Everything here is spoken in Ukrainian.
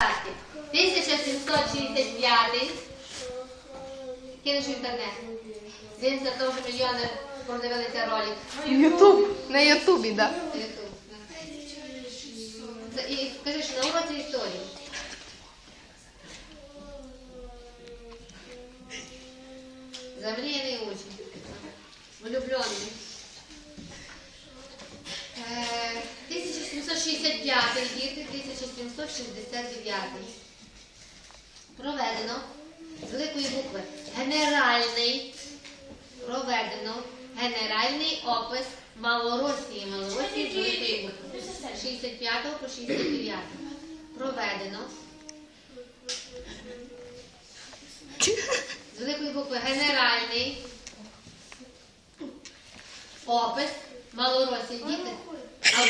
1765. Кинеш в інтернет. Дивимося, то вже мільйони продивилися ролик. Ютуб. На Ютубі, да. Ютуб, да. І скажи, що на уроці історії. Замріяний учень. Влюблений. Е, 1765 діти, 1769. Проведено з великої букви генеральний. Проведено генеральний опис Малоросії. Малоросії з великої букви. З 65 по 69. Проведено з великої букви генеральний опис Малоросії. Діти. А